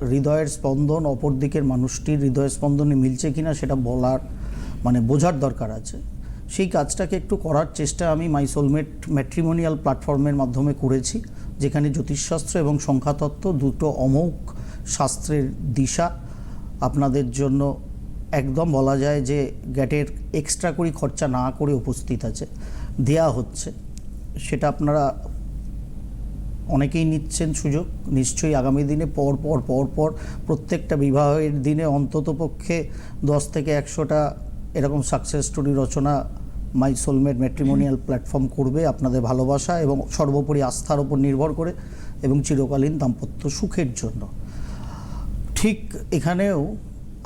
হৃদয়ের স্পন্দন অপর দিকের মানুষটির হৃদয়ের স্পন্দনে মিলছে কিনা সেটা বলার মানে বোঝার দরকার আছে। সেই কাজটাকে একটু করার চেষ্টা আমি মাই সোলমেট ম্যাট্রিমোনিয়াল প্ল্যাটফর্মের মাধ্যমে করেছি, যেখানে জ্যোতিষশাস্ত্র এবং সংখ্যাতত্ত্ব দুটো অমোঘ শাস্ত্রের দিশা। আপনাদের জন্য একদম বলা যায় যে গ্যাটের এক্সট্রা করে খরচা না করে উপস্থিত আছে। দেয়া হচ্ছে। সেটা আপনারা অনেকেই নিচ্ছেন সুযোগ। নিশ্চয়ই আগামী দিনে পর পর পর পর প্রত্যেকটা বিবাহের দিনে অন্তত পক্ষে দশ থেকে একশোটা এরকম success story Rachna my soulmate matrimonial platform করবে আপনাদের ভালোবাসা এবং সর্বোপরি আস্থার উপর নির্ভর করে এবং চিরকালীন দাম্পত্য সুখের জন্য। ঠিক এখানেও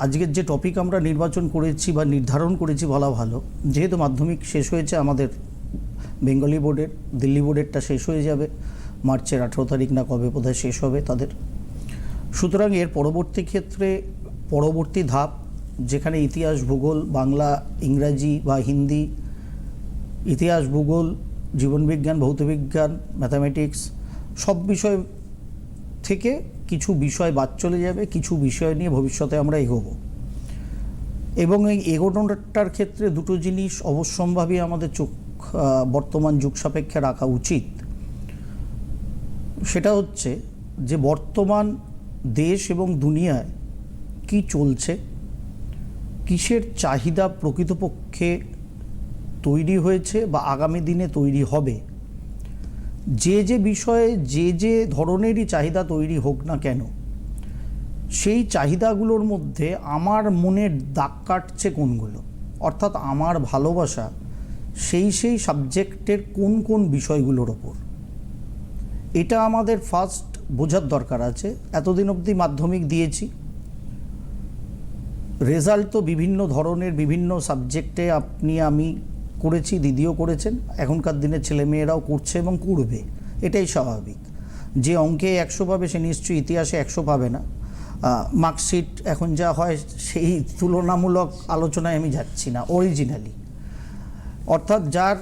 আজকের যে টপিক আমরা নির্বাচন করেছি বা নির্ধারণ করেছি বলা ভালো যেহেতু মাধ্যমিক শেষ হয়েছে আমাদের বেঙ্গলি বোর্ডের দিল্লি বোর্ডেরটা শেষ হয়ে যাবে। মার্চের আঠেরো তারিখ না কবে বোধহয় শেষ হবে তাদের। সুতরাং এর পরবর্তী ক্ষেত্রে, পরবর্তী ধাপ, যেখানে ইতিহাস, ভূগোল, বাংলা, ইংরাজি বা হিন্দি, ইতিহাস, ভূগোল, জীবনবিজ্ঞান, ভৌতবিজ্ঞান, ম্যাথামেটিক্স, সব বিষয় থেকে কিছু বিষয় বাদ চলে যাবে, কিছু বিষয় নিয়ে ভবিষ্যতে আমরা এগোবো। এবং এই এগোনোটার ক্ষেত্রে দুটো জিনিস অবশ্যম্ভাবী আমাদের চোখ বর্তমান যুগ সাপেক্ষে রাখা উচিত। সেটা হচ্ছে যে বর্তমান দেশ এবং দুনিয়ায় কি চলছে, কিসের চাহিদা প্রকৃতপক্ষে তৈরি হয়েছে বা আগামী দিনে তৈরি হবে, যে যে বিষয়ে যে যে ধরনেরই চাহিদা তৈরি হোক না কেন, সেই চাহিদাগুলোর মধ্যে আমার মনের দাগ কাটছে কোনগুলো? অর্থাৎ আমার ভালোবাসা সেই সেই সাবজেক্টের কোন কোন বিষয়গুলোর ওপর? এটা আমাদের ফার্স্ট বোঝার দরকার আছে। এতদিন অবধি মাধ্যমিক দিয়েছি। রেজাল্ট তো বিভিন্ন ধরনের, বিভিন্ন সাবজেক্টে আপনি, আমি করেছি, দিদিও করেছেন। এখনকার দিনের ছেলেমেয়েরাও করছে এবং করবে। এটাই স্বাভাবিক। যে অঙ্কে একশো পাবে সে নিশ্চয়ই ইতিহাসে একশো পাবে না। মার্কশিট এখন যা হয় সেই তুলনামূলক আলোচনায় আমি যাচ্ছি না অরিজিনালি অর্থাৎ যার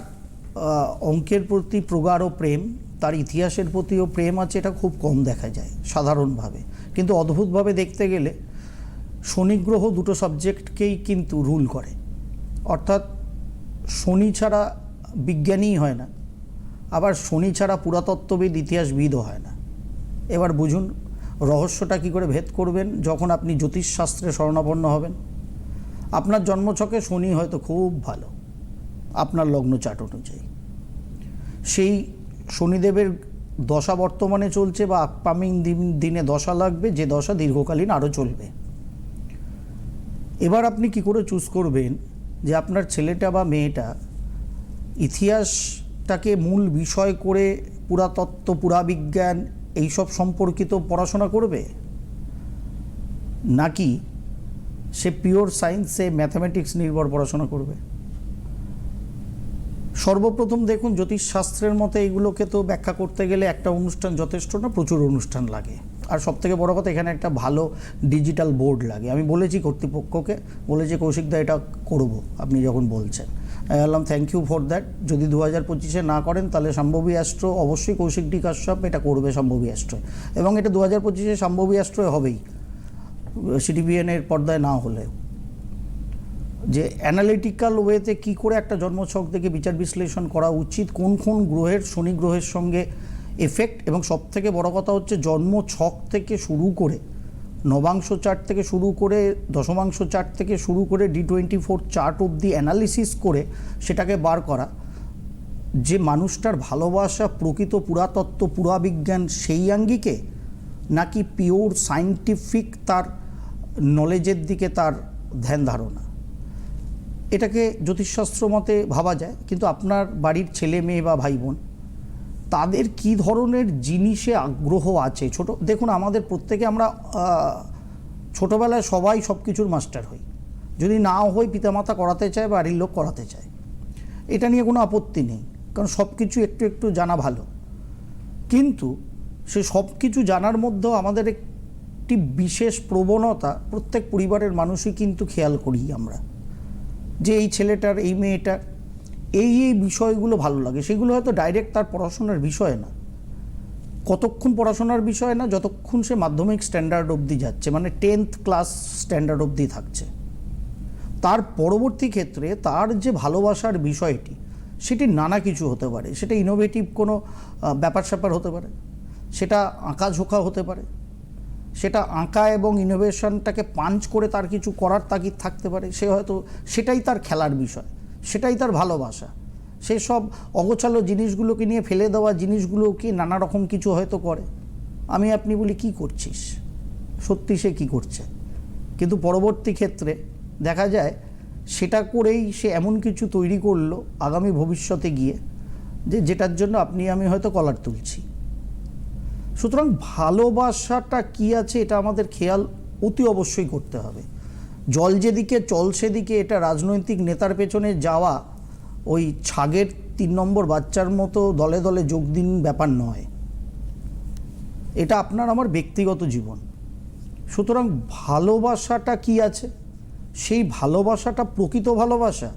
অঙ্কের প্রতি প্রগাঢ় প্রেম তার ইতিহাসের প্রতিও প্রেম আছে, এটা খুব কম দেখা যায়, সাধারণভাবে। কিন্তু অদ্ভুতভাবে দেখতে গেলে শনি গ্রহ দুটো সাবজেক্টকেই কিন্তু রুল করে। অর্থাৎ শনি ছাড়া বিজ্ঞানীই হয় না, আবার শনি ছাড়া পুরাতত্ত্ববিদ, ইতিহাসবিদও হয় না। এবার বুঝুন, রহস্যটা কি করে ভেদ করবেন যখন আপনি জ্যোতিষশাস্ত্রে শরণাপন্ন হবেন? আপনার জন্মছকে শনি হয়তো খুব ভালো, আপনার লগ্ন চার্ট অনুযায়ী। সেই শনিদেবের দশা বর্তমানে চলছে বা আপকামিং দিন, দিনে দশা লাগবে, যে দশা দীর্ঘকালীন আরও চলবে। এবার আপনি কি করে চুজ করবেন যে আপনার ছেলেটা বা মেয়েটা ইতিহাসটাকে মূল বিষয় করে পুরাতত্ত্ব, পুরাবিজ্ঞান এইসব সম্পর্কিত পড়াশোনা করবে? নাকি সে পিওর সায়েন্সে ম্যাথামেটিক্স নির্ভর পড়াশোনা করবে? সর্বপ্রথম দেখুন, জ্যোতিষশাস্ত্রের মতে এগুলোকে তো ব্যাখ্যা করতে গেলে একটা অনুষ্ঠান যথেষ্ট না, প্রচুর অনুষ্ঠান লাগে। আর সব থেকে বড় কথা, এখানে একটা ভালো ডিজিটাল বোর্ড লাগে। আমি বলেছি কর্তৃপক্ষকে, বলেছি কৌশিকদা এটা করব, আপনি যখন বলছেন। আমি বললাম থ্যাংক ইউ ফর দ্যাট যদি দু হাজার পঁচিশে না করেন, তাহলে সম্ভবী অ্যাস্ট্রো অবশ্যই কৌশিক ডি কাশ্যপ, এটা করবে সম্ভবী অ্যাস্ট্রো। এবং এটা দু হাজার পঁচিশে সম্ভবী অ্যাস্ট্রো হবেই। সিটিবিএনের পর্দায় না হলেও। যে অ্যানালিটিক্যাল ওয়েতে কি করে একটা জন্মছক থেকে বিচার বিশ্লেষণ করা উচিত, কোন কোন গ্রহের, শনি গ্রহের সঙ্গে এফেক্ট এবং সব থেকে বড় কথা হচ্ছে জন্ম ছক থেকে শুরু করে, নবাংশ চার্ট থেকে শুরু করে, দশমাংশ চার্ট থেকে শুরু করে ডি টোয়েন্টি ফোর চার্ট অবধি অ্যানালিসিস করে সেটাকে বার করা। যে মানুষটার ভালোবাসা প্রকৃত পুরাতত্ত্ব, পুরাবিজ্ঞান সেই আঙ্গিকে, নাকি পিওর সায়েন্টিফিক তার নলেজের দিকে তার ধ্যান ধারণা? এটাকে জ্যোতিষশাস্ত্র মতে ভাবা যায়, কিন্তু আপনার বাড়ির ছেলে মেয়ে বা ভাই বোন তাদের কি ধরনের জিনিসে আগ্রহ আছে? ছোট, দেখুন, আমাদের প্রত্যেকে আমরা ছোটবেলায় সবাই সব কিছুর মাস্টার হই। যদি নাও হই, পিতামাতা করাতে চায়, বাড়ির লোক করাতে চায়। এটা নিয়ে কোনো আপত্তি নেই, কারণ সব কিছু একটু একটু জানা ভালো। কিন্তু সে সব কিছু জানার মধ্যেও আমাদের একটি বিশেষ প্রবণতা, প্রত্যেক পরিবারের মানুষই কিন্তু খেয়াল করি আমরা। যে এই ছেলেটার, এই মেয়েটার, এই এই বিষয়গুলো ভালো লাগে। সেগুলো হয়তো ডাইরেক্ট তার পড়াশোনার বিষয় না। কতক্ষণ পড়াশোনার বিষয় না, যতক্ষণ সে মাধ্যমিক স্ট্যান্ডার্ড অবধি যাচ্ছে মানে টেন্থ ক্লাস স্ট্যান্ডার্ড অবধি থাকছে। তার পরবর্তী ক্ষেত্রে তার যে ভালোবাসার বিষয়টি, সেটি নানা কিছু হতে পারে। সেটা ইনোভেটিভ কোনো ব্যাপার স্যাপার হতে পারে। সেটা আঁকা ঝোঁকা হতে পারে। সেটা আঁকা এবং ইনোভেশনটাকে পাঞ্চ করে তার কিছু করার তাগিদ থাকতে পারে, সে হয়তো সেটাই তার খেলার বিষয়, সেটাই তার ভালোবাসা। সে সব অগোছালো জিনিসগুলোকে নিয়ে ফেলে দেওয়া জিনিসগুলোকে নানা রকম কিছু হয়তো করে। আমি আপনি বলি, কি করছিস? সত্যি সে কি করছে? কিন্তু পরবর্তী ক্ষেত্রে দেখা যায় সেটা করেই সে এমন কিছু তৈরি করল আগামী ভবিষ্যতে গিয়ে, যে যেটার জন্য আপনি, আমি হয়তো কলার তুলছি। সুতরাং ভালোবাসাটা কি আছে এটা আমাদের খেয়াল অতি অবশ্যই করতে হবে। জল যেদিকে, চল সেদিকে, এটা রাজনৈতিক নেতার পেছনে যাওয়া ওই ছাগের তিন নম্বর বাচ্চার মতো দলে দলে যোগ দিন ব্যাপার নয়। এটা আপনার আমার ব্যক্তিগত জীবন। সুতরাং ভালোবাসাটা কি আছে? সেই ভালোবাসাটা প্রকৃত ভালোবাসা?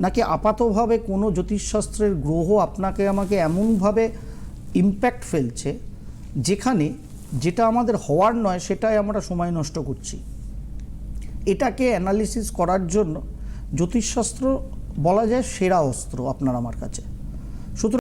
নাকি আপাতভাবে কোনো জ্যোতিষশাস্ত্রের গ্রহ আপনাকে আমাকে এমনভাবে ইম্প্যাক্ট ফেলছে যেখানে যেটা আমাদের হওয়ার নয়, সেটাই আমরা সময় নষ্ট করছি। এটাকে অ্যানালিসিস করার জন্য জ্যোতিষশাস্ত্র বলা যায় সেরা অস্ত্র আপনার আমার কাছে।